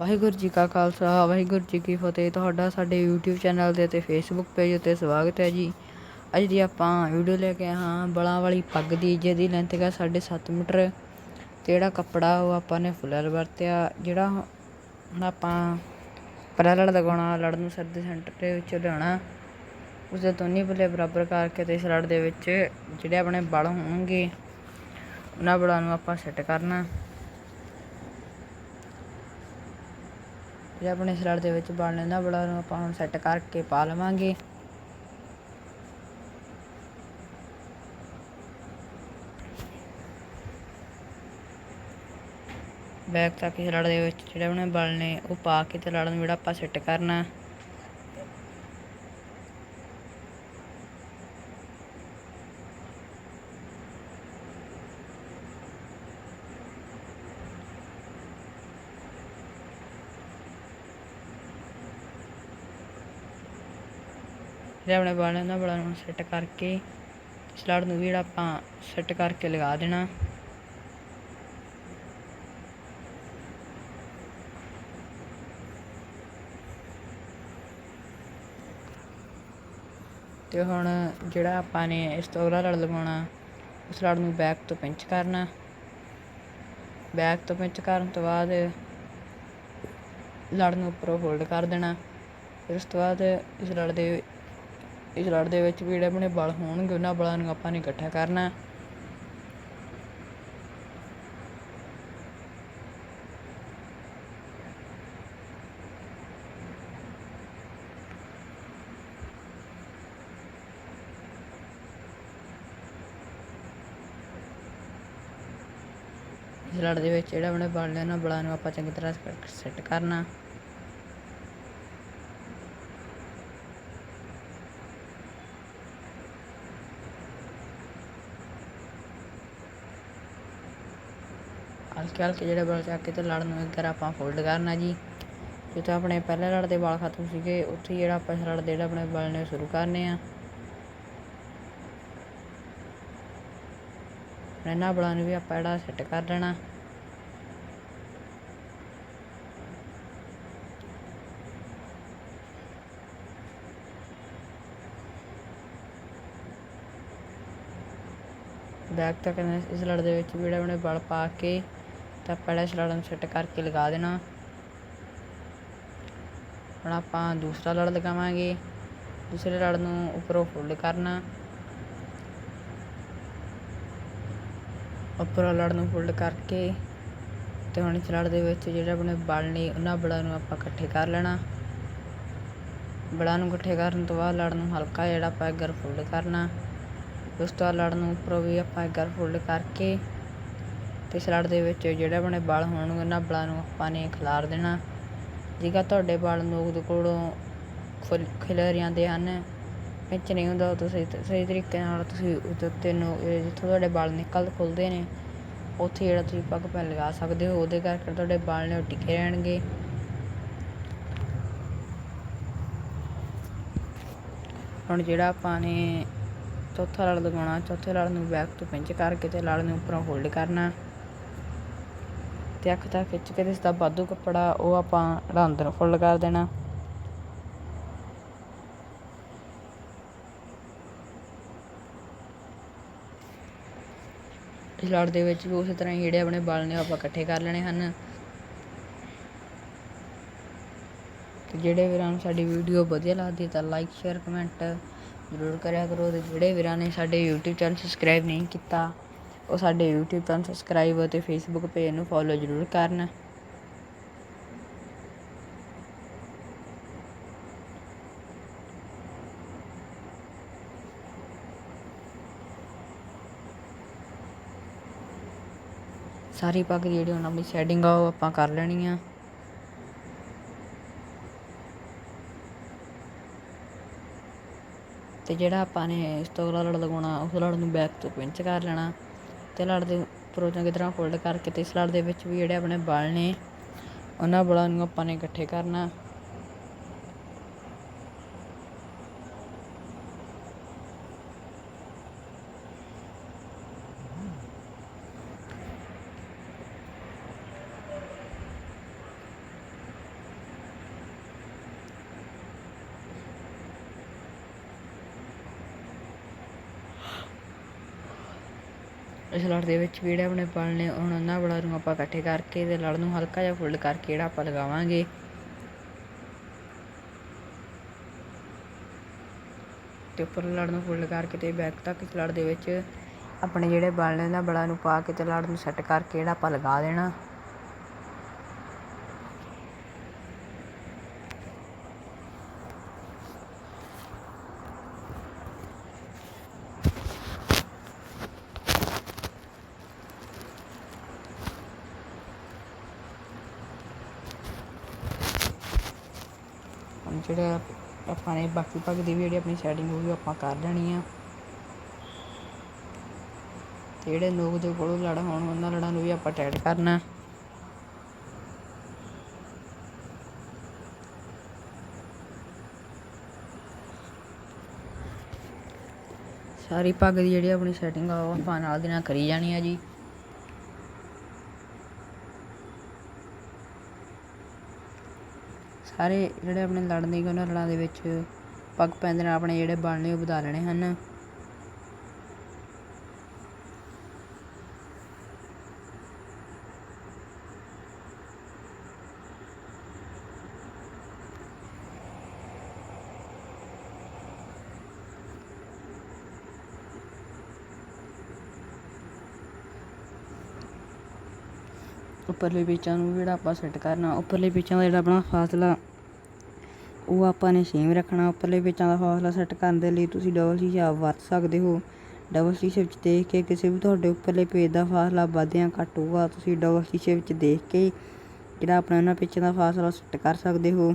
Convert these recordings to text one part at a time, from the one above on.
ਵਾਹਿਗੁਰੂ ਜੀ ਕਾ ਖਾਲਸਾ, ਵਾਹਿਗੁਰੂ ਜੀ ਕੀ ਫਤਿਹ। ਤੁਹਾਡਾ ਸਾਡੇ YouTube ਚੈਨਲ ਦੇ ਤੇ Facebook ਪੇਜ ਉੱਤੇ ਸਵਾਗਤ ਹੈ ਜੀ। ਅੱਜ ਦੀ ਆਪਾਂ ਵੀਡੀਓ ਲੈ ਕੇ ਆਏ ਹਾਂ ਬਲਾਂ ਵਾਲੀ ਪੱਗ ਦੀ, ਜਿਹਦੀ ਲੈਂਥ ਹੈ 7.5 ਮੀਟਰ ਤੇ ਜਿਹੜਾ ਕੱਪੜਾ ਉਹ ਆਪਾਂ ਨੇ ਫੁੱਲਰ ਵਰਤਿਆ, ਜਿਹੜਾ ਹੁਣ ਆਪਾਂ ਪਰਾ ਲਗਾਉਣਾ ਲੜ ਨੂੰ ਸਿਰ ਦੇ ਸੈਂਟਰ ਦੇ ਵਿੱਚ ਲਿਆਉਣਾ ਉਸ ਦੇ ਦੋਨੇ ਪੱਲੇ ਬਰਾਬਰ ਕਰਕੇ ਤੇ ਇਸ ਲੜ ਦੇ ਵਿੱਚ ਜਿਹੜੇ ਆਪਣੇ ਬਲ ਹੋਣਗੇ, ਉਹਨਾਂ ਬਲਾਂ ਨੂੰ ਆਪਾਂ ਸੈੱਟ ਕਰਨਾ। ਜਿਹੜੇ ਆਪਣੇ ਸਲੜ ਦੇ ਵਿੱਚ ਬਣ ਲੈਂਦਾ, ਬੜਾ ਨੂੰ ਆਪਾਂ ਹੁਣ ਸੈੱਟ ਕਰਕੇ ਪਾ ਲਵਾਂਗੇ। ਬੈਕ ਤੱਕ ਸਲੜ ਦੇ ਵਿੱਚ ਜਿਹੜੇ ਆਪਣੇ ਬਲ ਨੇ ਉਹ ਪਾ ਕੇ ਤੇ ਲੜ ਨੂੰ ਜਿਹੜਾ ਆਪਾਂ ਸੈੱਟ ਕਰਨਾ। ਜਿਹੜੇ ਆਪਣੇ ਬਲ ਨੇ ਉਹਨਾਂ ਬਲਾਂ ਨੂੰ ਸੈੱਟ ਕਰਕੇ, ਸਲੜ ਨੂੰ ਵੀ ਜਿਹੜਾ ਆਪਾਂ ਸੈੱਟ ਕਰਕੇ ਲਗਾ ਦੇਣਾ। ਤੇ ਹੁਣ ਜਿਹੜਾ ਆਪਾਂ ਨੇ ਇਸ ਤੋਂ ਅਗਲਾ ਲੜ ਲਗਾਉਣਾ ਉਸ ਲੜ ਨੂੰ ਬੈਕ ਤੋਂ ਪਿੰਚ ਕਰਨਾ। ਬੈਕ ਤੋਂ ਪਿੰਚ ਕਰਨ ਤੋਂ ਬਾਅਦ ਲੜ ਨੂੰ ਉੱਪਰੋਂ ਹੋਲਡ ਕਰ ਦੇਣਾ। ਫਿਰ ਉਸ ਤੋਂ ਬਾਅਦ ਇਸ ਲੜ ਦੇ ਇਸ ਲੜ ਦੇ ਵਿੱਚ ਵੀ ਜਿਹੜੇ ਆਪਣੇ ਬਲ ਹੋਣਗੇ, ਉਹਨਾਂ ਬਲਾਂ ਨੂੰ ਆਪਾਂ ਨੇ ਇਕੱਠਾ ਕਰਨਾ। ਇਸ ਲੜ ਦੇ ਵਿੱਚ ਜਿਹੜਾ ਆਪਣੇ ਬਲ ਨੇ, ਉਹਨਾਂ ਬਲਾਂ ਨੂੰ ਆਪਾਂ ਚੰਗੀ ਤਰ੍ਹਾਂ ਸੈੱਟ ਕਰਨਾ। ਹਲਕੇ ਹਲਕੇ ਜਿਹੜੇ ਬਲ ਚੱਕ ਕੇ ਤੇ ਲੜ ਨੂੰ ਇੱਕ ਆਪਾਂ ਫੋਲਡ ਕਰਨਾ ਜੀ। ਜਿੱਥੇ ਆਪਣੇ ਪਹਿਲੇ ਲੜ ਦੇ ਵਾਲ ਖਤਮ ਸੀਗੇ, ਉੱਥੇ ਜਿਹੜਾ ਆਪਾਂ ਇਸ ਲੜ ਦੇ ਜਿਹੜਾ ਆਪਣੇ ਬਲ ਨੇ ਸ਼ੁਰੂ ਕਰਨੇ ਆ। ਇਹਨਾਂ ਬਲਾਂ ਨੂੰ ਵੀ ਆਪਾਂ ਜਿਹੜਾ ਸੈੱਟ ਕਰ ਦੇਣਾ। ਬੈਕ ਤੱਕ ਇਸ ਲੜ ਦੇ ਵਿੱਚ ਵੀ ਜਿਹੜਾ ਆਪਣੇ ਬਲ ਪਾ ਕੇ ਤਾਂ ਪਹਿਲਾਂ ਇਸ ਨੂੰ ਸੈੱਟ ਕਰਕੇ ਲਗਾ ਦੇਣਾ। ਹੁਣ ਆਪਾਂ ਦੂਸਰਾ ਲੜ ਲਗਾਵਾਂਗੇ। ਦੂਸਰੇ ਲੜ ਨੂੰ ਉੱਪਰੋਂ ਫੋਲਡ ਕਰਨਾ। ਉੱਪਰੋਂ ਲੜ ਨੂੰ ਫੋਲਡ ਕਰਕੇ ਤੇ ਹੁਣ ਇਸ ਲੜ ਦੇ ਵਿੱਚ ਜਿਹੜੇ ਆਪਣੇ ਬਲ ਨੇ, ਉਹਨਾਂ ਬਲਾਂ ਨੂੰ ਆਪਾਂ ਇਕੱਠੇ ਕਰ ਲੈਣਾ। ਬਲਾਂ ਨੂੰ ਇਕੱਠੇ ਕਰਨ ਤੋਂ ਬਾਅਦ ਲੜ ਨੂੰ ਹਲਕਾ ਜਿਹੜਾ ਆਪਾਂ ਇੱਧਰ ਫੋਲਡ ਕਰਨਾ। ਉਸ ਤੋਂ ਬਾਅਦ ਲੜ ਨੂੰ ਉੱਪਰੋਂ ਵੀ ਆਪਾਂ ਇੱਧਰ ਫੋਲਡ ਕਰਕੇ ਤੇ ਸਲੜ ਦੇ ਵਿੱਚ ਜਿਹੜੇ ਆਪਣੇ ਬਲ ਹੋਣਗੇ ਉਹਨਾਂ ਬਲਾਂ ਨੂੰ ਆਪਾਂ ਨੇ ਖਿਲਾਰ ਦੇਣਾ। ਜੇਕਰ ਤੁਹਾਡੇ ਬਲ ਨੋਕ ਦੇ ਕੋਲੋਂ ਖੁੱਲ ਖਿਲਰ ਜਾਂਦੇ ਹਨ, ਵਿੱਚ ਨਹੀਂ ਹੁੰਦਾ, ਤੁਸੀਂ ਸਹੀ ਤਰੀਕੇ ਨਾਲ ਤੁਸੀਂ ਉਹਦੇ ਉੱਤੇ ਨੂੰ ਜਿੱਥੋਂ ਤੁਹਾਡੇ ਬਲ ਨਿਕਲ ਖੁੱਲਦੇ ਨੇ, ਉੱਥੇ ਜਿਹੜਾ ਤੁਸੀਂ ਪੱਗ ਪੈਨ ਲਗਾ ਸਕਦੇ ਹੋ, ਉਹਦੇ ਕਰਕੇ ਤੁਹਾਡੇ ਬਲ ਨੇ ਉਹ ਟਿਕੇ ਰਹਿਣਗੇ। ਹੁਣ ਜਿਹੜਾ ਆਪਾਂ ਨੇ ਚੌਥਾ ਲੜ ਲਗਾਉਣਾ, ਚੌਥੇ ਲੜ ਨੂੰ ਬੈਕ ਤੋਂ ਪਿੰਚ ਕਰਕੇ ਤੇ ਲੜ ਨੂੰ ਉੱਪਰੋਂ ਹੋਲਡ ਕਰਨਾ। ਅਤੇ ਅੱਖ ਤੱਕ ਖਿੱਚ ਕੇ ਇਸ ਦਾ ਬਾਦੂ ਕੱਪੜਾ ਉਹ ਆਪਾਂ ਜਿਹੜਾ ਅੰਦਰ ਫੁੱਲ ਕਰ ਦੇਣਾ। ਇਸ ਲੜ ਦੇ ਵਿੱਚ ਵੀ ਉਸੇ ਤਰ੍ਹਾਂ ਹੀ ਜਿਹੜੇ ਆਪਣੇ ਬਲ ਨੇ ਉਹ ਆਪਾਂ ਇਕੱਠੇ ਕਰ ਲੈਣੇ ਹਨ। ਤੇ ਜਿਹੜੇ ਵੀਰਾਂ ਨੂੰ ਸਾਡੀ ਵੀਡੀਓ ਵਧੀਆ ਲੱਗਦੀ ਤਾਂ ਲਾਈਕ ਸ਼ੇਅਰ ਕਮੈਂਟ ਜ਼ਰੂਰ ਕਰਿਆ ਕਰੋ ਤੇ ਜਿਹੜੇ ਵੀਰਾਂ ਨੇ ਸਾਡੇ YouTube ਚੈਨਲ ਸਬਸਕ੍ਰਾਈਬ ਨਹੀਂ ਕੀਤਾ ਉਹ ਸਾਡੇ YouTube ਚੈਨਲ ਸਬਸਕ੍ਰਾਈਬ ਅਤੇ Facebook ਪੇਜ ਨੂੰ ਫੋਲੋ ਜ਼ਰੂਰ ਕਰਨ। ਸਾਰੀ ਪੱਗ ਜਿਹੜੀ ਹੁਣ ਆਪਣੀ ਸੈਟਿੰਗ ਆ, ਉਹ ਆਪਾਂ ਕਰ ਲੈਣੀ ਆ ਤੇ ਜਿਹੜਾ ਆਪਾਂ ਨੇ ਇਸ ਤੋਂ ਅਗਲਾ ਲੜ ਲਗਾਉਣਾ, ਉਸ ਲੜ ਨੂੰ ਬੈਕ ਤੋਂ ਪਿੰਚ ਕਰ ਲੈਣਾ। ਤੇ ਲੜ ਦੇ ਉੱਪਰੋਂ ਚੰਗੀ ਤਰ੍ਹਾਂ ਫੋਲਡ ਕਰਕੇ ਤੇ ਇਸ ਲੜ ਦੇ ਵਿੱਚ ਵੀ ਜਿਹੜੇ ਆਪਣੇ ਬਲ ਨੇ, ਉਹਨਾਂ ਬਲਾਂ ਨੂੰ ਆਪਾਂ ਨੇ ਇਕੱਠੇ ਕਰਨਾ। ਇਸ ਲੜ ਦੇ ਵਿੱਚ ਜਿਹੜੇ ਆਪਣੇ ਬਲ ਨੇ, ਹੁਣ ਉਹਨਾਂ ਬਲਾਂ ਨੂੰ ਆਪਾਂ ਇਕੱਠੇ ਕਰਕੇ ਤੇ ਲੜ ਨੂੰ ਹਲਕਾ ਜਿਹਾ ਫੋਲਡ ਕਰਕੇ ਜਿਹੜਾ ਆਪਾਂ ਲਗਾਵਾਂਗੇ। ਤੇ ਉੱਪਰ ਲੜ ਨੂੰ ਫੋਲਡ ਕਰਕੇ ਤੇ ਬੈਕ ਤੱਕ ਇਸ ਲੜ ਦੇ ਵਿੱਚ ਆਪਣੇ ਜਿਹੜੇ ਬਲ ਨੇ ਉਹਨਾਂ ਬਲਾਂ ਨੂੰ ਪਾ ਕੇ ਤੇ ਲੜ ਨੂੰ ਸੈੱਟ ਕਰਕੇ ਜਿਹੜਾ ਆਪਾਂ ਲਗਾ ਦੇਣਾ ਹੁਣ ਜਿਹੜਾ ਆਪਾਂ ਨੇ ਬਾਕੀ ਭਾਗ ਦੀ ਵੀ ਜਿਹੜੀ ਆਪਣੀ ਸੈਟਿੰਗ ਹੋਊਗੀ ਆਪਾਂ ਕਰ ਲੈਣੀ ਆ। ਤੇ ਜਿਹੜੇ ਲੋਕ ਦੇ ਕੋਲੋਂ ਲੜ ਹੋਣ, ਉਹਨਾਂ ਲੜਾਂ ਨੂੰ ਵੀ ਆਪਾਂ ਟੈਡ ਕਰਨਾ। ਸਾਰੀ ਪੱਗ ਦੀ ਜਿਹੜੀ ਆਪਣੀ ਸੈਟਿੰਗ ਆ, ਉਹ ਆਪਾਂ ਨਾਲ ਦੀ ਨਾਲ ਕਰੀ ਜਾਣੀ ਆ ਜੀ। ਸਾਰੇ ਜਿਹੜੇ ਆਪਣੇ ਲੜਨੇ ਉਹਨਾਂ ਲੜਾਂ ਦੇ ਵਿੱਚ ਪੱਗ ਪੈਂਦੇ ਨਾਲ ਆਪਣੇ ਜਿਹੜੇ ਬਲ ਨੇ ਉਹ ਵਧਾ ਲੈਣੇ ਹਨ। ਉੱਪਰਲੇ ਪੀਚਾਂ ਨੂੰ ਜਿਹੜਾ ਆਪਾਂ ਸੈੱਟ ਕਰਨਾ, ਉੱਪਰਲੇ ਪੀਚਾਂ ਦਾ ਜਿਹੜਾ ਆਪਣਾ ਫਾਸਲਾ ਉਹ ਆਪਾਂ ਨੇ ਸੇਮ ਰੱਖਣਾ ਉੱਪਰਲੇ ਪੇਚਾਂ ਦਾ ਫਾਸਲਾ ਸੈੱਟ ਕਰਨ ਦੇ ਲਈ ਤੁਸੀਂ ਡਬਲ ਸ਼ੀਸ਼ਾ ਵਰਤ ਸਕਦੇ ਹੋ। ਡਬਲ ਸ਼ੀਸ਼ੇ ਵਿੱਚ ਦੇਖ ਕੇ ਕਿਸੇ ਵੀ ਤੁਹਾਡੇ ਉੱਪਰਲੇ ਪੇਜ ਦਾ ਫਾਸਲਾ ਵੱਧ ਜਾਂ ਘੱਟ ਹੋਊਗਾ, ਤੁਸੀਂ ਡਬਲ ਸ਼ੀਸ਼ੇ ਵਿੱਚ ਦੇਖ ਕੇ ਜਿਹੜਾ ਆਪਣਾ ਉਹਨਾਂ ਪੇਚਾਂ ਦਾ ਫਾਸਲਾ ਸੈੱਟ ਕਰ ਸਕਦੇ ਹੋ।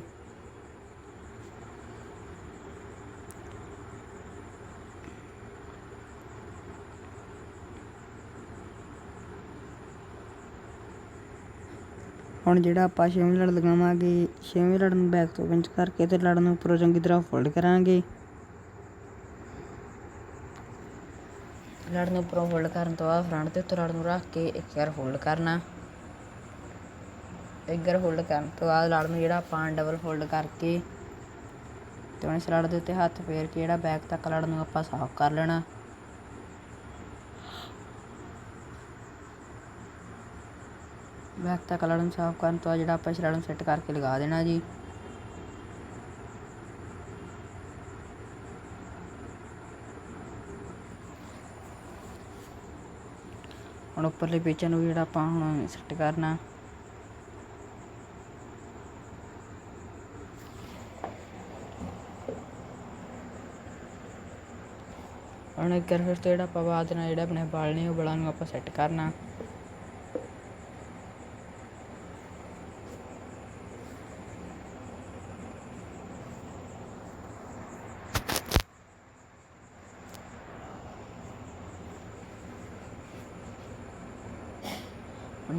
ਹੁਣ ਜਿਹੜਾ ਆਪਾਂ ਛੇਵੀਂ ਲੜ ਲਗਾਵਾਂਗੇ, ਛੇਵੀਂ ਲੜ ਨੂੰ ਬੈਕ ਤੋਂ ਪਿੰਚ ਕਰਕੇ ਤੇ ਲੜ ਨੂੰ ਉੱਪਰੋਂ ਚੰਗੀ ਤਰ੍ਹਾਂ ਫੋਲਡ ਕਰਾਂਗੇ। ਲੜ ਨੂੰ ਉੱਪਰੋਂ ਫੋਲਡ ਕਰਨ ਤੋਂ ਬਾਅਦ ਫਰੰਟ ਤੇ ਉੱਤੇ ਲੜ ਨੂੰ ਰੱਖ ਕੇ ਇੱਕ ਵਾਰ ਫੋਲਡ ਕਰਨਾ। ਇੱਕ ਵਾਰ ਫੋਲਡ ਕਰਨ ਤੋਂ ਬਾਅਦ ਲੜ ਨੂੰ ਜਿਹੜਾ ਆਪਾਂ ਡਬਲ ਫੋਲਡ ਕਰਕੇ ਤੇ ਹੁਣ ਇਸ ਲੜ ਦੇ ਉੱਤੇ ਹੱਥ ਫੇਰ ਕੇ ਜਿਹੜਾ ਬੈਕ ਤੱਕ ਲੜ ਨੂੰ ਆਪਾਂ ਸਾਫ਼ ਕਰ ਲੈਣਾ। ਬੈਕ ਤੱਕ ਲੜ ਨੂੰ ਸਾਫ਼ ਕਰਨ ਤੋਂ ਬਾਅਦ ਜਿਹੜਾ ਆਪਾਂ ਇਸ ਨੂੰ ਸੈੱਟ ਕਰਕੇ ਲਗਾ ਦੇਣਾ ਜੀ। ਹੁਣ ਉੱਪਰਲੇ ਪੇਚਾਂ ਨੂੰ ਜਿਹੜਾ ਆਪਾਂ ਹੁਣ ਸੈੱਟ ਕਰਨਾ। ਹੁਣ ਇੱਕ ਵਾਰ ਫਿਰ ਤੋਂ ਜਿਹੜਾ ਆਪਾਂ ਬਾਅਦ ਨਾਲ ਜਿਹੜਾ ਆਪਣੇ ਵਾਲ ਨੇ ਉਹ ਬਲਾਂ ਨੂੰ ਆਪਾਂ ਸੈੱਟ ਕਰਨਾ।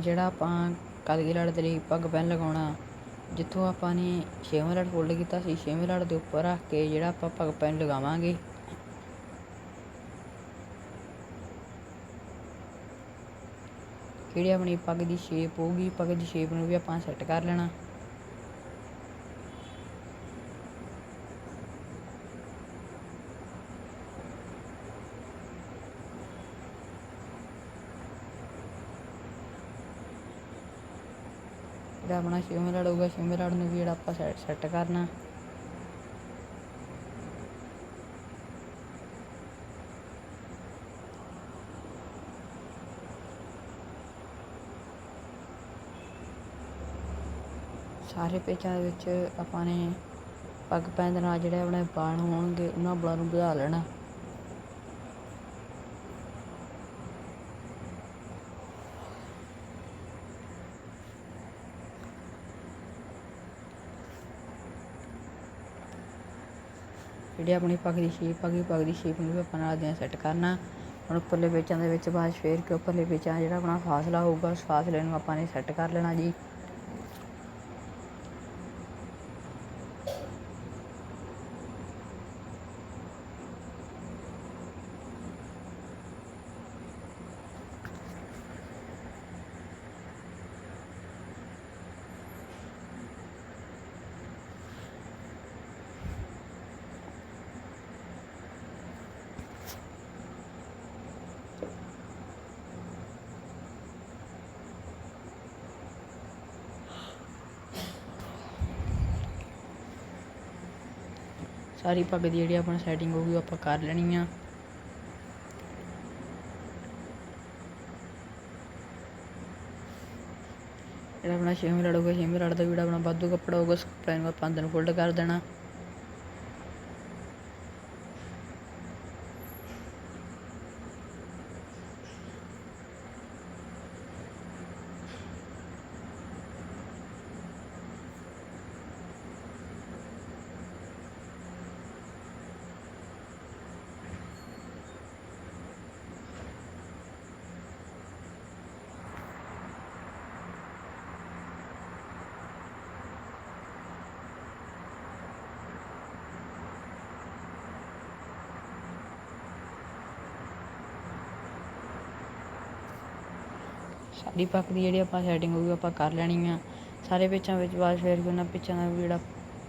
ਜਿਹੜਾ ਆਪਾਂ ਕਲਗੀ ਲੜ ਦੇ ਲਈ ਪੱਗ ਪੈਨ ਲਗਾਉਣਾ, ਜਿੱਥੋਂ ਆਪਾਂ ਨੇ ਛੇਵਾਂ ਲੜ ਫੋਲਡ ਕੀਤਾ ਸੀ, ਛੇਵੇਂ ਲੜ ਦੇ ਉੱਪਰ ਰੱਖ ਕੇ ਜਿਹੜਾ ਆਪਾਂ ਪੱਗ ਪੈਨ ਲਗਾਵਾਂਗੇ। ਜਿਹੜੀ ਆਪਣੀ ਪੱਗ ਦੀ ਸ਼ੇਪ ਹੋਊਗੀ? ਪੱਗ ਦੀ ਸ਼ੇਪ ਨੂੰ ਵੀ ਆਪਾਂ ਸੈੱਟ ਕਰ ਲੈਣਾ। ਜਿਹੜਾ ਆਪਣਾ ਛੇਵਾਂ ਲੜ ਹੋਊਗਾ, ਛੇਵੇਂ ਲੜ ਨੂੰ ਵੀ ਜਿਹੜਾ ਆਪਾਂ ਸੈੱਟ ਸੈੱਟ ਕਰਨਾ। ਸਾਰੇ ਪੇਚਾਂ ਦੇ ਵਿੱਚ ਆਪਾਂ ਨੇ ਪੱਗ ਪੈਣ ਦੇ ਨਾਲ ਜਿਹੜੇ ਆਪਣੇ ਬਾਣ ਹੋਣਗੇ, ਉਹਨਾਂ ਬਾਲਾਂ ਨੂੰ ਵਧਾ ਲੈਣਾ। ਜਿਹੜੀ ਆਪਣੀ ਪੱਗ ਦੀ ਸ਼ੇਪ ਆ ਗਈ ਪੱਗ ਦੀ ਸ਼ੇਪ ਨੂੰ ਵੀ ਆਪਾਂ ਨਾਲ ਦੀਆਂ ਸੈੱਟ ਕਰਨਾ। ਹੁਣ ਉੱਪਰਲੇ ਪੇਚਾਂ ਦੇ ਵਿੱਚ ਬਾਅਦ ਫੇਰ ਕੇ ਉੱਪਰਲੇ ਪੇਚਾਂ ਜਿਹੜਾ ਆਪਣਾ ਫਾਸਲਾ ਹੋਊਗਾ, ਉਸ ਫਾਸਲੇ ਨੂੰ ਆਪਾਂ ਨੇ ਸੈੱਟ ਕਰ ਲੈਣਾ ਜੀ। ਸਾਰੀ ਪੱਗ ਦੀ ਜਿਹੜੀ ਆਪਣਾ ਸੈਟਿੰਗ ਹੋਊਗੀ ਉਹ ਆਪਾਂ ਕਰ ਲੈਣੀ ਆ। ਜਿਹੜਾ ਆਪਣਾ ਛੇਵੇਂ ਲੜ ਛੇਵੇਂ ਲੜ ਦਾ ਜਿਹੜਾ ਆਪਣਾ ਵਾਧੂ ਕੱਪੜਾ ਹੋਊਗਾ ਉਸ ਕੱਪੜੇ ਨੂੰ ਆਪਾਂ ਅੰਦਰ ਨੂੰ ਫੋਲਡ ਕਰ ਦੇਣਾ। ਸਾਡੀ ਪੱਕ ਦੀ ਜਿਹੜੀ ਆਪਾਂ ਸੈਟਿੰਗ ਹੋਊਗੀ, ਆਪਾਂ ਕਰ ਲੈਣੀ ਆ। ਸਾਰੇ ਪੇਚਾਂ ਵਿੱਚ ਬਾਅਦ ਫੇਰ ਕੇ ਉਹਨਾਂ ਪੇਚਾਂ ਦਾ ਵੀ ਜਿਹੜਾ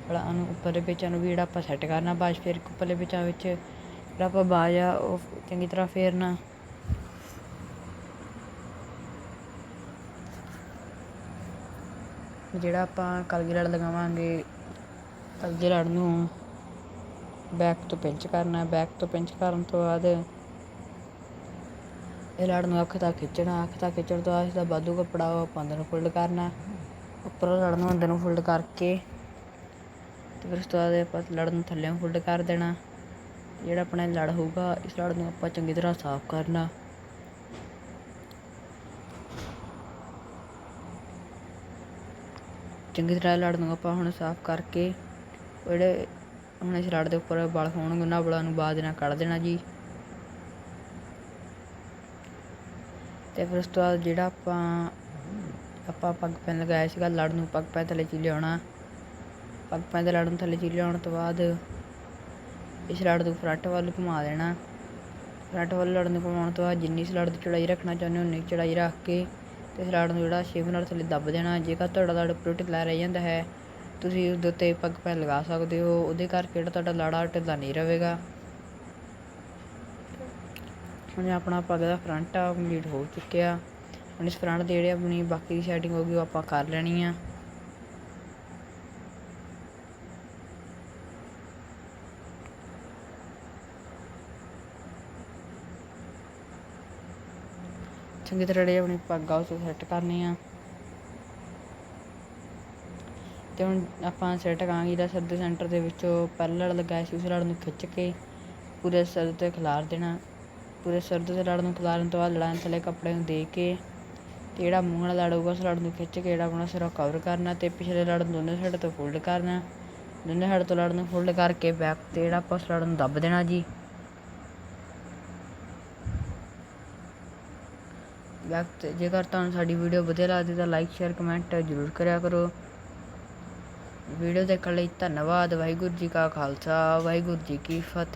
ਬੜਾ ਨੂੰ ਉੱਪਰਲੇ ਪੇਚਾਂ ਨੂੰ ਵੀ ਜਿਹੜਾ ਆਪਾਂ ਸੈੱਟ ਕਰਨਾ, ਬਾਅਦ 'ਚ ਫੇਰ ਕੇ ਉੱਪਰਲੇ ਪੇਚਾਂ ਵਿੱਚ ਜਿਹੜਾ ਆਪਾਂ ਬਾਜ ਆ, ਉਹ ਚੰਗੀ ਤਰ੍ਹਾਂ ਫੇਰਨਾ। ਜਿਹੜਾ ਆਪਾਂ ਕਲਗੀ ਲੜ ਲਗਾਵਾਂਗੇ, ਕਲਗੀ ਲੜ ਨੂੰ ਬੈਕ ਤੋਂ ਪਿੰਚ ਕਰਨਾ ਬੈਕ ਤੋਂ ਪਿੰਚ ਕਰਨ ਤੋਂ ਬਾਅਦ ਇਹ ਲੜ ਨੂੰ ਅੱਖ ਤੱਕ ਖਿੱਚਣਾ, ਅੱਖ ਤੱਕ ਖਿੱਚਣ ਤੋਂ ਬਾਅਦ ਇਸਦਾ ਬਾਦੂ ਕੱਪੜਾ ਆਪਾਂ ਅੰਦਰ ਨੂੰ ਫੋਲਡ ਕਰਨਾ, ਉੱਪਰੋਂ ਲੜ ਨੂੰ ਅੰਦਰ ਨੂੰ ਫੋਲਡ ਕਰਕੇ ਤੇ ਫਿਰ ਉਸ ਤੋਂ ਬਾਅਦ ਆਪਾਂ ਲੜ ਨੂੰ ਥੱਲੇ ਨੂੰ ਫੋਲਡ ਕਰ ਦੇਣਾ। ਜਿਹੜਾ ਆਪਣਾ ਲੜ ਹੋਊਗਾ, ਇਸ ਲੜ ਨੂੰ ਆਪਾਂ ਚੰਗੀ ਤਰ੍ਹਾਂ ਸਾਫ਼ ਕਰਨਾ। ਚੰਗੀ ਤਰ੍ਹਾਂ ਲੜ ਨੂੰ ਆਪਾਂ ਹੁਣ ਸਾਫ਼ ਕਰਕੇ ਜਿਹੜੇ ਹੁਣ ਇਸ ਲੜ ਦੇ ਉੱਪਰ ਬਲ ਹੋਣਗੇ, ਉਹਨਾਂ ਬਲਾਂ ਨੂੰ ਬਾਅਦ ਨਾਲ ਕੱਢ ਦੇਣਾ ਜੀ। ਅਤੇ ਫਿਰ ਉਸ ਤੋਂ ਬਾਅਦ ਜਿਹੜਾ ਆਪਾਂ ਆਪਾਂ ਪੱਗ ਪੈਨ ਲਗਾਇਆ ਸੀਗਾ ਲੜ ਨੂੰ ਪੱਗ ਪੈਨ ਥੱਲੇ ਚੀ ਲਿਆਉਣਾ। ਪੱਗ ਪੈਨ ਦੇ ਲੜ ਨੂੰ ਥੱਲੇ ਚੀ ਲਿਆਉਣ ਤੋਂ ਬਾਅਦ ਇਸ ਲੜ ਨੂੰ ਫਰੰਟ ਵੱਲ ਘੁਮਾ ਦੇਣਾ। ਫਰੰਟ ਵੱਲ ਲੜ ਨੂੰ ਘੁਮਾਉਣ ਤੋਂ ਬਾਅਦ ਜਿੰਨੀ ਸਲੜ ਦੀ ਚੜਾਈ ਰੱਖਣਾ ਚਾਹੁੰਦੇ ਹੋ, ਉਨੀ ਚੜਾਈ ਰੱਖ ਕੇ ਤੇ ਇਸ ਨੂੰ ਜਿਹੜਾ ਛੇਵੇਂ ਨਾਲ ਥੱਲੇ ਦੱਬ ਦੇਣਾ। ਜੇਕਰ ਤੁਹਾਡਾ ਲੜ ਉੱਪਰੋਂ ਢਿੱਲਾ ਰਹਿ ਜਾਂਦਾ ਹੈ, ਤੁਸੀਂ ਉਹਦੇ ਉੱਤੇ ਪੱਗ ਪੈਨ ਲਗਾ ਸਕਦੇ ਹੋ। ਉਹਦੇ ਕਰਕੇ ਜਿਹੜਾ ਤੁਹਾਡਾ ਲੜਾ ਢਿੱਲਾ ਨਹੀਂ ਰਹੇਗਾ। ਹੁਣ ਆਪਣਾ ਪੱਗ ਦਾ ਫਰੰਟ ਆ ਕੰਪਲੀਟ ਹੋ ਚੁੱਕਿਆ। ਹੁਣ ਇਸ ਫਰੰਟ ਦੇ ਜਿਹੜੇ ਆਪਣੀ ਬਾਕੀ ਦੀ ਸੈਟਿੰਗ ਹੋਗੀ ਉਹ ਆਪਾਂ ਕਰ ਲੈਣੀ ਆ। ਚੰਗੀ ਤਰ੍ਹਾਂ ਜਿਹੜੇ ਆਪਣੀ ਪੱਗ ਆ ਉਸ ਸੈੱਟ ਕਰਨੀ ਆ। ਤੇ ਹੁਣ ਆਪਾਂ ਸੈੱਟ ਕਰਾਂਗੇ ਜਿਹੜਾ ਸਿਰ ਦੇ ਸੈਂਟਰ ਦੇ ਵਿੱਚੋਂ ਪਹਿਲਾ ਲੜ ਲਗਾਇਆ ਸੀ, ਉਸ ਲੜ ਨੂੰ ਖਿੱਚ ਕੇ, ਪੂਰੇ ਸਿਰ ਤੇ ਖਿਲਾਰ ਦੇਣਾ। ਪੂਰੇ ਸਿਰ ਦੇ ਲੜ ਨੂੰ ਖਿਲਾਰਨ ਤੋਂ ਬਾਅਦ ਲੜਾਂ ਥੱਲੇ ਕੱਪੜੇ ਨੂੰ ਦੇ ਕੇ ਤੇ ਜਿਹੜਾ ਮੂੰਹ ਵਾਲਾ ਲੜ ਹੋਊਗਾ ਉਸ ਲੜ ਨੂੰ ਖਿੱਚ ਕੇ ਜਿਹੜਾ ਆਪਣਾ ਸਿਰ ਕਵਰ ਕਰਨਾ ਤੇ ਪਿਛਲੇ ਲੜ ਨੂੰ ਦੋਨੇ ਸਾਈਡ ਤੋਂ ਫੋਲਡ ਕਰਨਾ। ਦੋਨੇ ਸਾਈਡ ਤੋਂ ਲੜ ਨੂੰ ਫੋਲਡ ਕਰਕੇ ਬੈਕ ਤੇ ਜਿਹੜਾ ਆਪਾਂ ਉਸ ਲੜ ਨੂੰ ਦੱਬ ਦੇਣਾ ਜੀ। ਬੈਕ ਜੇਕਰ ਤੁਹਾਨੂੰ ਸਾਡੀ ਵੀਡੀਓ ਵਧੀਆ ਲੱਗਦੀ ਤਾਂ ਲਾਈਕ ਸ਼ੇਅਰ ਕਮੈਂਟ ਜ਼ਰੂਰ ਕਰਿਆ ਕਰੋ। ਵੀਡੀਓ ਦੇਖਣ ਲਈ ਧੰਨਵਾਦ, ਵਾਹਿਗੁਰੂ ਜੀ ਕਾ ਖਾਲਸਾ, ਵਾਹਿਗੁਰੂ ਜੀ ਕੀ ਫਤਿਹ।